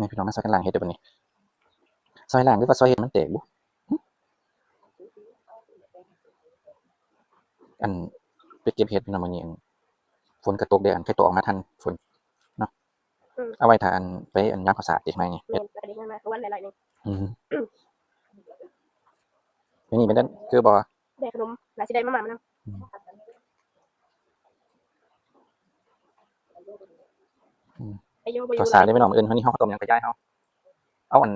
นี่พี่น้องมาซอยกันหล่างเฮ็ดเดี๋ยวนี้ซอยหล่างหรือว่าซอยเฮ็ดมันแตกบุอันไปเก็บเฮ็ดพี่น้องมื้อนี้อันฝนกระตกเด้ออันใครตกออกมาทันฝนเนาะเอาไว้ถ้าอันไปอันยามข้าวสารอีกไหมนี่เนี่ยวันหลายๆนึงอือนนี้เป็นด้านคือบ่ได้ขนมหลายสิได้มามามันไโยบอข้ายู่วสารได้พี่น้องมื้ออื่นวันนี้เฮาข้าวต้มยังไปย้ายเฮาเอาอัน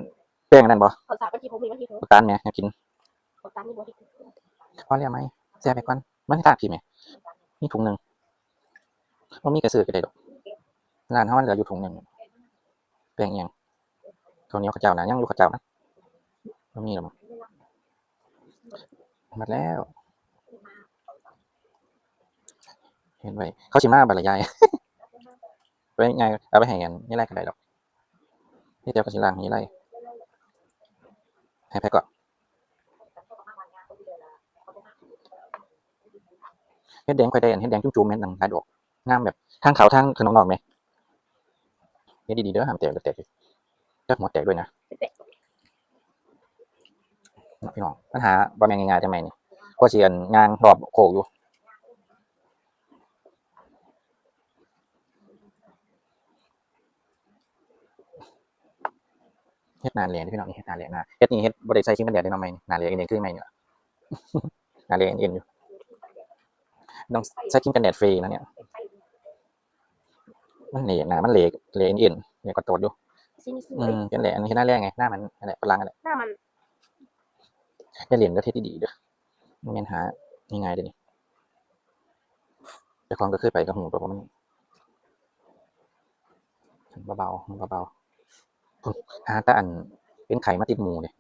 แป้งอันนั้นบ่เขาสาบที่ผมมีวันที่เขาลูกตาลแหม่ให้กินเขาตามนี่บอกที่พอแล้วไหมแซ่บไปก่อนมันให้ตากพี่แหม่มีถุงหนึงบ่มีกระสือก็ได้ดอกร้านเฮามันเหลืออยู่ถุงหนึงแป้งอีหยังข้าวเหนียวข้าวเจ้านะยังอยู่ข้าวเจ้านะบ่มีหรอกมั้งหมดแล้วเห็นไว้เขาสิมาบัดละยาย ไปไงเอาไปให้กันนี่ไรก็ได้ดอกนี่เดียวก็สิล้างนี่ไรให้แพ็กก่อนเฮ็ดแดงค่อยได้อันเฮ็ดแดงจุ่มๆแม่นดังหลายดอกงามแบบทางเขาทางขนมนอกไหมเฮ็ดดีๆเด้อห้ามแตกเดี๋ยวแตกจักหัวแตกด้วยนะพี่น้องปัญหาบ่แม่นง่ายๆจังไหมนี่ก็สิอันงางรอบโคกอยู่ เฮ็ดนานเหรียญพี่น้องนี่เฮ็ดนานเหรียญนะเฮ็ดนี่เฮ็ดบ่ได้ใส่ชิ้นกันแดดได้เนาะไหมนานเหรียญเองคือไหมเนี่ยนานเหรียญเอ็นอยู่ต้องใช้ชิ้นกันแดดฟรีนะเนี่ยมันเหลยนะมันเหลยเหลยเอ็นเหลยก็โตดอยู่ซีนี่สอืวยมเป็นแหละอันนี้หน้าแรกไงหน้ามันนั่นแหละพลังอะไรหน้ามันเฮ็ดเหรียญก็เฮ็ดดีๆเด้อมันแม่นหาง่ายๆเด้อนี่เจ้าของก็เคยไปกับหูเพราะว่ามันเบาๆเบาๆ หาแต่อันเป็นไข่มาติดหมูเนี่ย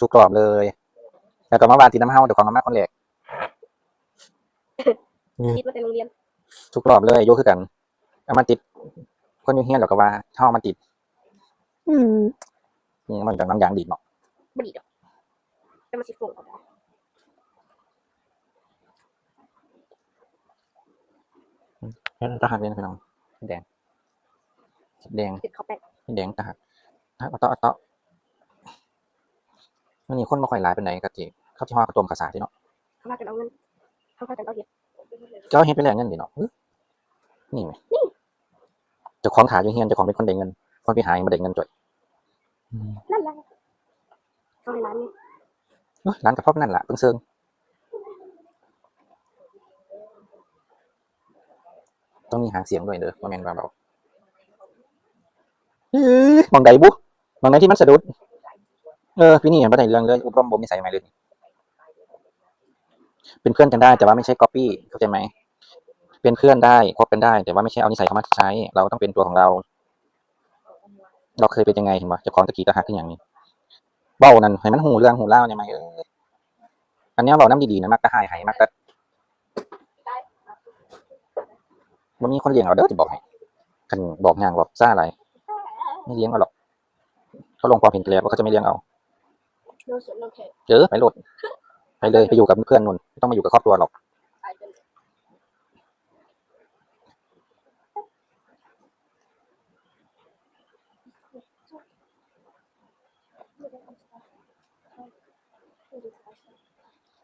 สุกกรอบเลย แล้วก็มาวานติดน้ำเฮาเดี๋ยวของน้ำมาคนแรกคิดว่าแต่โรงเรียนทุกรอบเลยโยกคือกันเอามาติด คนอยู่เฮียนหรอกก็ว่าท่อมาติด อืมนี่มันจากน้ำยางดีดเนาะบดีดอกแต่มันสิฟงเอาได้ตาหักเลยนะพี่น้องแดงแดงติดเขาแป้งแดงตาหัก ถ้าเอาเตาะเอาเตาะมันนี่คนมาค่อยหลายเป็นไหนกะจิเข้าที่ห้อกระต้มกระสาที่เนาะเขาพากันเอาเงินเขาพากันเอาเห็ดเจ้าเฮ็ดไปแล้วเงินดิเนาะอื้อนี่ไหมเจ้าของถาอยู่เฮียนเจ้าของเป็นคนได้เงิน คนไปหายังไม่ได้เงินจ่อยอืมนั่นแหละเขาให้ร้านนี้เอ้ยร้านกระเพาะนั่นแหละเพิ่งเซิงต้องมีหางเสียงด้วยเด้อว่าแม่นว่าเบาเอ้ยมองใดบุ มองไหนที่มันสะดุด เออพี่นี่เห็นบ่ได้เรื่องเลยอุปรมบ่มีใส่ไหมเลยเป็นเพื่อนกันได้ แต่ว่าไม่ใช่ก๊อปปี้เข้าใจไหมเป็นเพื่อนได้คบกันได้ แต่ว่าไม่ใช่เอานิสัยเขามาใช้ เราต้องเป็นตัวของเรา เราเคยเป็นยังไงเห็นบ่เจ้าของตะกี้ตะหักขึ้นอย่างนี้เบ้านั่นให้มันหูเรื่องหูเล่าเนี่ยไหมเอออันนี้เบาน้ำดีๆนะมักจะหายหายมักจะมันมีคนเลี้ยงเอาเด้อจะบอกให้กันบอกงานบอกซ่าอะไร ไม่เลี้ยงเอาหรอก เขาลงความเห็นกันแล้วว่าเขาจะไม่เลี้ยงเอาโดนสวนโดนแขกเจอไปโหลดไปเลยไปอยู่กับเพื่อนนุ่นไม่ต้องมาอยู่กับครอบครัวหรอกตายเป็น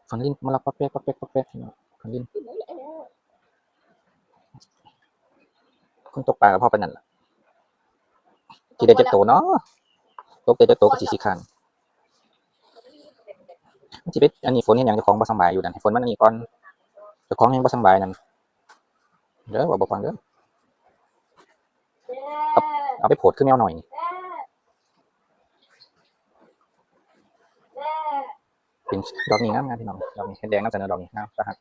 ฟังลิ้นมาลักป๊อกแป๊กป๊อกแป๊กป๊อกแป๊กเนาะฟังลิ้นคนตกปลากับพ่อปานนั่นล่ะจีได้จะโตเนาะ ตกได้จะโตกับสีสีคันจีเป็นอันนี้ฝนเห็นอย่างเจ้าของบ่สบายอยู่นั่นให้ฝนมันอันนี้ก่อนเจ้าของยังบ่สบายนั่นเด้อว่าบ่ฟังเด้อเอาไปโพดขึ้นแมวหน่อยเป็นดอกนี้งามงามพี่น้องดอกนี้เห็ดแดงน้ำเสนอดอกนี้งามสหัก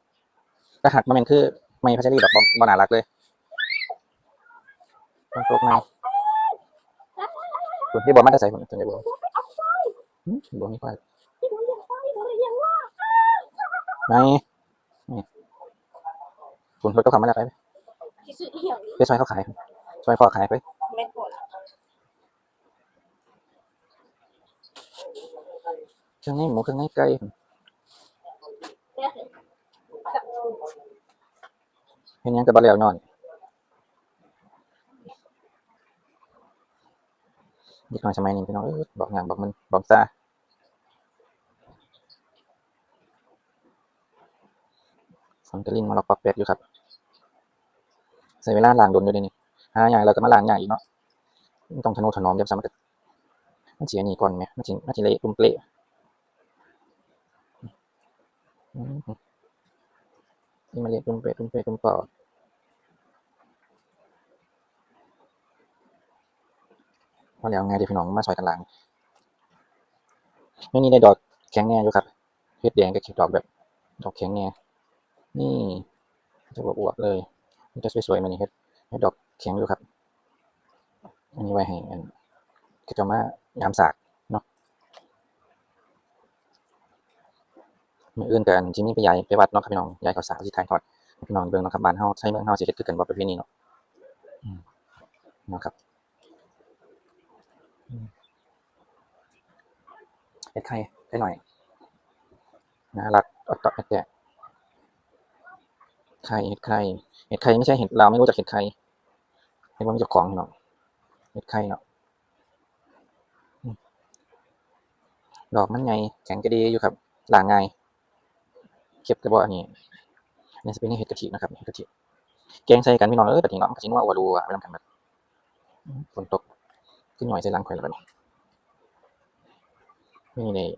สหักมันเป็นคือไม่พัชรีดอกบ่บ่น่ารักเลยต้นตกใน คุณที่บ่มาแต่ใส่ผมจนได้บ่หืมบ่มีควายที่ผมเลี้ยงควายผมเลี้ยงว่าไหนนี่คุณรถก็ขับมาแล้วไปที่ซื้อเหี่ยวไปช่วยเขาขายช่วยพ่อขายไปแม่นก่อนเครื่องในหมูเครื่องในไก่เนี่ยเห็นหยังก็บ่แล้วนอน เด็กน้อยสมัยนี้พี่น้องเอ้ยบอกงานบอกมันบอกซาฝนกระลิ่งมาล็อกปอกแปดอยู่ครับใส่เวลาล้างโดนอยู่เดยนี่หาอย่างเราก็มาล้างอย่างอีกเนาะต้องทนุถนอมเดี๋ยวซ้ำมันก็มันเสียหนีก่อนไหมมันสิมันสิเละตุ้มเปละมนี่มันเละตุ้มเปะตุ้มเปะตุ้มเปอ พอแล้วไงเดี๋ยวพี่น้องมาซอยกันหล้างไม่นี่ได้ดอกแข็งแน่อยู่ครับเฮ็ดแดงกับเขียวดอกแบบ ดอกแข็งแน่นี่จะอวบๆเลยมันจะสวยๆมันนี่เฮ็ดเฮ็ดอกแข็งอยู่ครับอันนี้ไว้ให้อันก็จะมายามสากเนาะมืออื่นกันจิมีไปยายไปวัดเนาะครับพี่น้องยายข้าวสารที่ถ่ายทอดพี่น้องเบิ่งเนาะครับบ้านเฮาใช้เมืองเฮาสิเฮ็ดคือกันบ่ประเพณีเนาะเนาะครับ เฮ็ดไข่ได้หน่อยน่ารักอดตอดแตะไข่เฮ็ดไข่เฮ็ดไข่ไม่ใช่เห็ดเราไม่รู้จักเห็ดไข่เห็ดว่ามีเจ้าของพี่น้องเห็ดไข่เนาะดอกมันไงแข็งกระดีอยู่ครับหลางง่ายเก็บกระบอกอันนี้อันนี่จะเป็นเห็ดกะทินะครับเห็ดกะทิแกงใส่กันพี่น้องเอ้ยแบบนี้เนาะกะทินัวอวดูอะไปทำกันแบบฝนตก ขึ้นหน่อยใส่ล้างข่อยแล้วแบบนี้นี่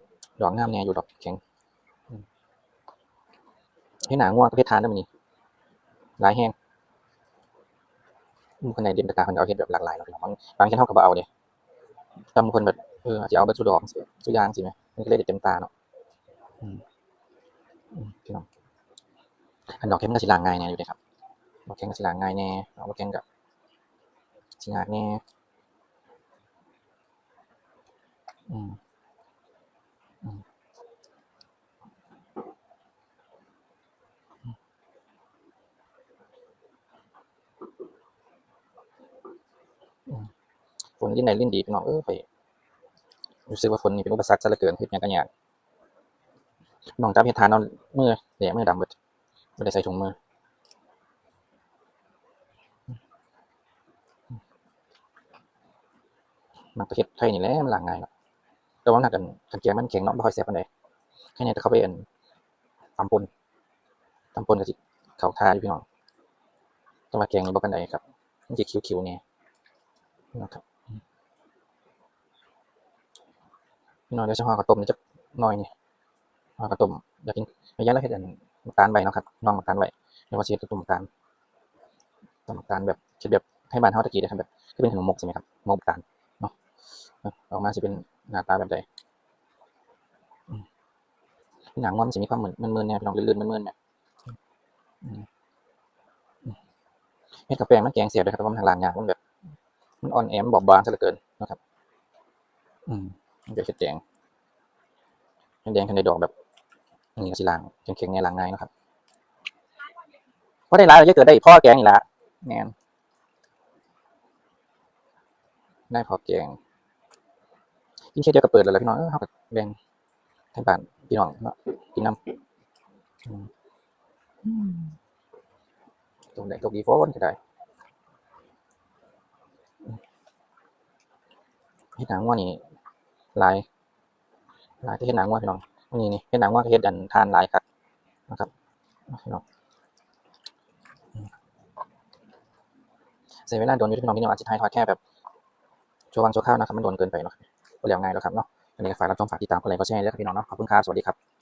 ดอกงามแน่อยู่ดอกแข็งให้หนาง่วงประเภททานได้ไหมนี่ลายแห้งบางคนในเด่นตะกาคนเอาเห็ดแบบหลากหลายเนาะบางบางเช่นเท่ากับเอาเนี่ยบางคนแบบเอออาจจะเอาเบรรจุดอกสุยางสิไหมมันก็เลยเด็ดเต็มตาเนาะอืมอืมพี่น้องอันดอกแก้มก็สิลางง่ายแน่อยู่เด้ครับดอกแก้มก็สิลางง่ายแน่ดอกแก้มก็สิยากแน่อืมอืมอืม ฝนลิ้นไหนลิ้นดีพี่น้องเออไปรู้สึกว่าฝนนี่เป็นอุปสรรคซะเหลือเกินเฮ็ดหยังก็ยากน้องจับเฮ็ดทานเอามือแหลมือดำเบิดบ่ได้ใส่ถุงมือมักจะเฮ็ดไทยนี่แหละมันหล้างง่ายเนาะ แต่ว่ามันหนักกันกันแกงมันแข็งเนาะบ่ค่อยแซ่บปานใดแค่นี้แต่เข้าไปอันตำปนตำปนก็สิเขาทาอยู่พี่น้องแต่ว่าแกงนี่บ่ปานใดครับมันสิคิ้วๆแหน่นะครับพี่น้องเดี๋ยวสิห่อข้าวต้มนี่จักหน่อยนี่ห่อข้าวต้มอยากกินระยะละเฮ็ดอันน้ำตาลไว้เนาะครับน้องน้ำตาลไว้เดี๋ยวว่าสิเฮ็ดข้าวต้มตาลต้มน้ำตาลแบบเฮ็ดแบบให้บ้านเฮาตะกี้เด้ครับแบบคือเป็นขนมมกใช่ไหมครับมกตาลเนาะออกมาสิเป็น หน้าตาแบบใดหนังว่ามันจะมีความเหมือนมันเนี่ยพี่น้องลื่นๆมันเนี่ยอืมอืมเฮ็ดกับแป้งมันแกงเสียบเลยครับเพราะมันทางร้านยากมันแบบมันอ่อนแอมบอบบางซะเหลือเกินนะครับ อืมมันจะเฮ็ดแดงเฮ็ดแดงคันในดอกแบบอันนี้ก็สิล้างแข็งๆเนี่ยล้างง่ายนะครับพอได้หลายเราจะเกิดได้พ่อแกงอีกละแม่นได้พอแกง กินแค่เดียวก็เปิดแล้วล่ะพี่น้องเออเฮาก็แบ่งให้บ้านพี่น้องเนาะกินน้ำอืมอืมตรงไหนตกดีโฟนก็ได้อืมเฮ็ดหนังว่านี่หลายหลายที่เฮ็ดหนังว่าพี่น้องนี่นี่เฮ็ดหนังว่าเฮ็ดอันทานหลายครับนะครับพี่น้องเสียเวลาโดนอยู่พี่น้องพี่น้องอาจจะทายทอดแค่แบบชั่ววังชั่วข้าวนะครับมันโดนเกินไปเนาะ บ่แล้วง่ายแล้วครับเนาะอันนี้ฝากรับชมฝากติดตามกดไลยก็แชร์ด้วครับพี่น้องเนาะขอบคุณครับสวัสดีครับ